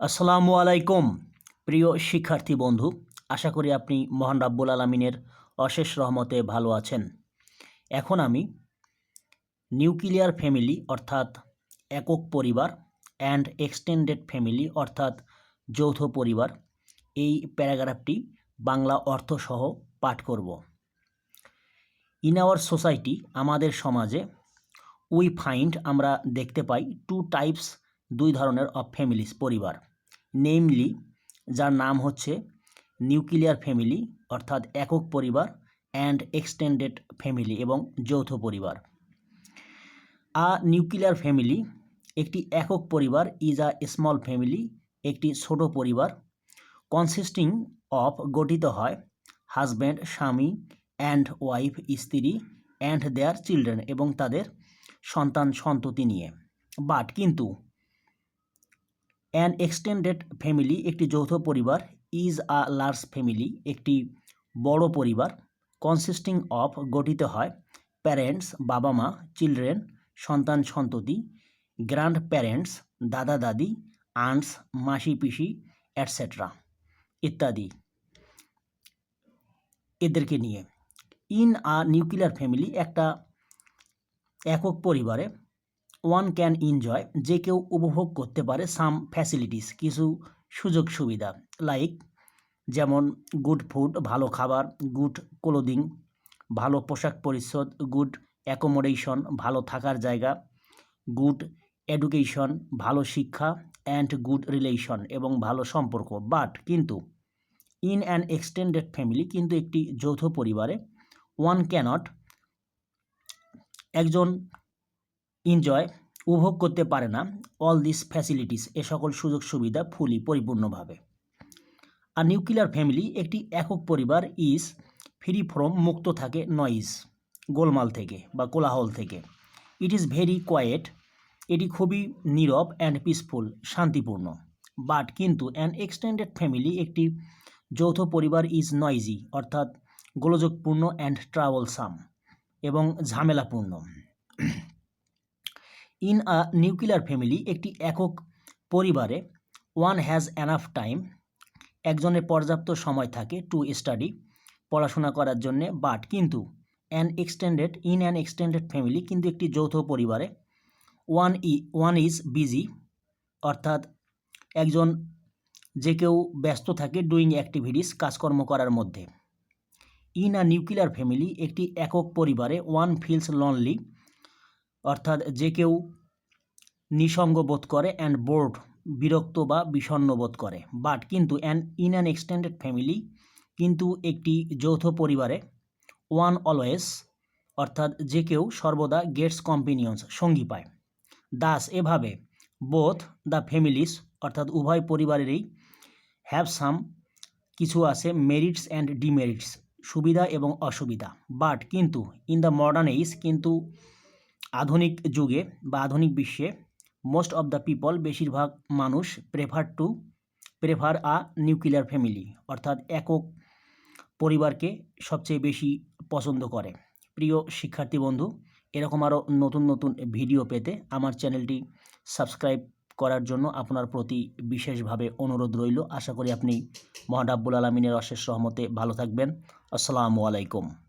আসসালামু আলাইকুম, প্রিয় শিক্ষার্থী বন্ধু। আশা করি আপনি মহান রাব্বুল আলমিনের অশেষ রহমতে ভালো আছেন। এখন আমি নিউক্লিয়ার ফ্যামিলি অর্থাৎ একক পরিবার অ্যান্ড এক্সটেন্ডেড ফ্যামিলি অর্থাৎ যৌথ পরিবার এই প্যারাগ্রাফটি বাংলা অর্থসহ পাঠ করব। ইন আওয়ার সোসাইটি আমাদের সমাজে উই ফাইন্ড আমরা দেখতে পাই টু টাইপস দুই ধরনের অফ ফ্যামিলিস পরিবার। নেমলি যার নাম হচ্ছে নিউক্লিয়ার ফ্যামিলি অর্থাৎ একক পরিবার অ্যান্ড এক্সটেন্ডেড ফ্যামিলি এবং যৌথ পরিবার। আ নিউক্লিয়ার ফ্যামিলি একটি একক পরিবার ইজ আ স্মল ফ্যামিলি একটি ছোট পরিবার কনসিস্টিং অফ গঠিত হয় হাজব্যান্ড স্বামী অ্যান্ড ওয়াইফ স্ত্রী অ্যান্ড দেয়ার চিলড্রেন এবং তাদের সন্তান সন্ততি নিয়ে। বাট কিন্তু অ্যান এক্সটেন্ডেড ফ্যামিলি একটি যৌথ পরিবার ইজ আ লার্জ ফ্যামিলি একটি বড় পরিবার কনসিস্টিং অফ গঠিত হয় প্যারেন্টস বাবা মা চিলড্রেন সন্তান সন্ততি গ্র্যান্ড প্যারেন্টস দাদা দাদি আন্টস মাসি পিসি অ্যাটসেট্রা ইত্যাদি। এদেরকে নিয়ে। ইন আ নিউক্লিয়ার ফ্যামিলি একটা একক পরিবারে ওয়ান ক্যান এনজয় যে কেউ উপভোগ করতে পারে সাম ফ্যাসিলিটিস কিছু সুযোগ সুবিধা লাইক যেমন গুড ফুড ভালো খাবার গুড ক্লোদিং ভালো পোশাক পরিচ্ছদ গুড অ্যাকোমোডেশন ভালো থাকার জায়গা গুড এডুকেশন ভালো শিক্ষা অ্যান্ড গুড রিলেশন এবং ভালো সম্পর্ক। বাট কিন্তু ইন অ্যান এক্সটেন্ডেড ফ্যামিলি কিন্তু একটি যৌথ পরিবারে ওয়ান ক্যানট একজন এনজয় উপভোগ করতে পারে না। অল দিস ফ্যাসিলিটিস এ সকল সুযোগ সুবিধা ফুলি পরিপূর্ণভাবে। আর নিউক্লিয়ার ফ্যামিলি একটি একক পরিবার ইজ ফ্রি ফ্রম মুক্ত থাকে নয়েজ গোলমাল থেকে বা কোলাহল থেকে। ইট ইজ ভেরি কোয়েট এটি খুবই নীরব অ্যান্ড পিসফুল শান্তিপূর্ণ। বাট কিন্তু অ্যান এক্সটেন্ডেড ফ্যামিলি একটি যৌথ পরিবার ইজ নয়েজি অর্থাৎ গোলযোগপূর্ণ অ্যান্ড ট্রাভেলসাম এবং ঝামেলাপূর্ণ। ইন আ নিউক্লিয়ার ফ্যামিলি, একটি একক পরিবারে ওয়ান হ্যাজ অ্যানাফ টাইম একজনের পর্যাপ্ত সময় থাকে টু স্টাডি পড়াশোনা করার জন্যে বাট কিন্তু an extended in an extended family কিন্তু একটি যৌথ পরিবারে ওয়ান ই ওয়ান ইজ বিজি অর্থাৎ একজন যে কেউ ব্যস্ত থাকে ডুইং অ্যাক্টিভিটিস কাজকর্ম করার মধ্যে। ইন আ নিউক্লিয়ার ফ্যামিলি একটি একক পরিবারে ওয়ান ফিলস লনলি অর্থাৎ যে কেউ নিসঙ্গ বোধ করে অ্যান্ড বোর্ড বিরক্ত বা বিষণ্ণ বোধ করে। বাট কিন্তু an in an extended family কিন্তু একটি যৌথ পরিবারে ওয়ান অলওয়েজ অর্থাৎ যে কেউ সর্বদা গেটস কম্পিনিয়ন্স সঙ্গী পায়। দাস এভাবে বোথ দ্য ফ্যামিলিস অর্থাৎ উভয় পরিবারেরই হ্যাভ সাম কিছু আছে মেরিটস অ্যান্ড ডিমেরিটস সুবিধা এবং অসুবিধা। বাট কিন্তু ইন দ্য মডার্ন এইজ কিন্তু আধুনিক যুগে বা আধুনিক বিশ্বে মোস্ট অফ দ্য পিপল বেশিরভাগ মানুষ prefer to prefer a nuclear family অর্থাৎ একক পরিবারকে সবচেয়ে বেশি পছন্দ করে। প্রিয় শিক্ষার্থী বন্ধু, এরকম আরও নতুন নতুন ভিডিও পেতে আমার চ্যানেলটি সাবস্ক্রাইব করার জন্য আপনার প্রতি বিশেষভাবে অনুরোধ রইল। আশা করি আপনি মহান আলমিনের অশেষ রহমতে ভালো থাকবেন। আসসালামু আলাইকুম।